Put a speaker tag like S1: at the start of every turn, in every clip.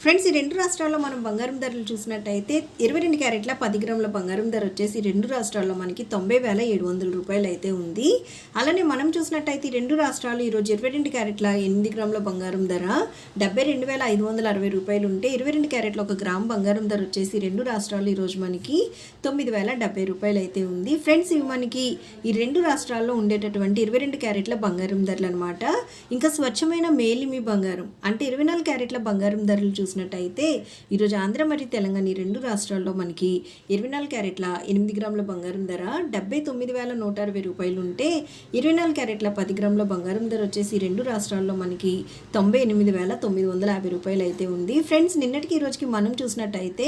S1: Friends ఈ రెండు రాష్ట్రాల్లో మనం బంగారం ధరలు చూసినట్టయితే ఇరవై రెండు క్యారెట్ల పది గ్రాముల బంగారం ధర వచ్చేసి రెండు రాష్ట్రాల్లో మనకి తొంభై వేల ఏడు వందల రూపాయలు అయితే ఉంది. అలానే మనం చూసినట్టయితే ఈ రెండు రాష్ట్రాలు ఈరోజు ఇరవై రెండు క్యారెట్ల ఎనిమిది గ్రాముల బంగారం ధర డెబ్బై రెండు వేల ఐదు వందల అరవై రూపాయలు ఉంటే ఇరవై రెండు క్యారెట్ల ఒక గ్రామ్ బంగారం ధర వచ్చేసి రెండు రాష్ట్రాలు ఈరోజు మనకి తొమ్మిది వేల డెబ్బై రూపాయలు అయితే ఉంది. ఫ్రెండ్స్ ఇవి మనకి ఈ రెండు రాష్ట్రాల్లో ఉండేటటువంటి ఇరవై రెండు క్యారెట్ల బంగారం ధరలు అనమాట ఇంకా స్వచ్ఛమైన మేలిమి బంగారం అంటే ఇరవై నాలుగు క్యారెట్ల బంగారం ధరలు చూసినట్టయితే ఈరోజు ఆంధ్ర మరియు తెలంగాణ ఈ రెండు రాష్ట్రాల్లో మనకి ఇరవై నాలుగు క్యారెట్ల ఎనిమిది గ్రాముల బంగారం ధర డెబ్బై తొమ్మిది వేల నూట అరవై రూపాయలు ఉంటే ఇరవై నాలుగు క్యారెట్ల పది గ్రాముల బంగారం ధర వచ్చేసి ఈ రెండు రాష్ట్రాల్లో మనకి తొంభై ఎనిమిది వేల తొమ్మిది వందల యాభై రూపాయలు అయితే ఉంది. ఫ్రెండ్స్ నిన్నటికి ఈ రోజుకి మనం చూసినట్టయితే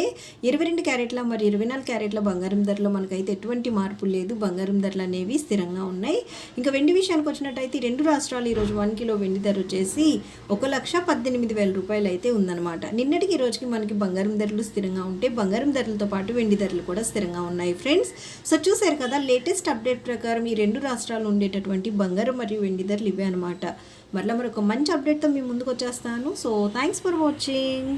S1: ఇరవై రెండు క్యారెట్ల మరి ఇరవై నాలుగు క్యారెట్ల బంగారం ధరలో మనకైతే ఎటువంటి మార్పు లేదు. బంగారం ధరలు అనేవి స్థిరంగా ఉన్నాయి. ఇంకా వెండి విషయానికి వచ్చినట్టయితే ఈ రెండు రాష్ట్రాలు ఈరోజు వన్ కిలో వెండి ధర వచ్చేసి ఒక లక్ష పద్దెనిమిది వేల రూపాయలు అయితే ఉందన్నమాట. నిన్నటికి ఈ రోజుకి మనకి బంగారం ధరలు స్థిరంగా ఉంటే బంగారం ధరలతో పాటు వెండి ధరలు కూడా స్థిరంగా ఉన్నాయి ఫ్రెండ్స్. సో చూసారు కదా లేటెస్ట్ అప్డేట్ ప్రకారం ఈ రెండు రాష్ట్రాలు ఉండేటటువంటి బంగారం మరియు వెండి ధరలు ఇవే అనమాట మరలా మరొక మంచి అప్డేట్తో మీ ముందుకు వచ్చేస్తాను. So thanks for watching.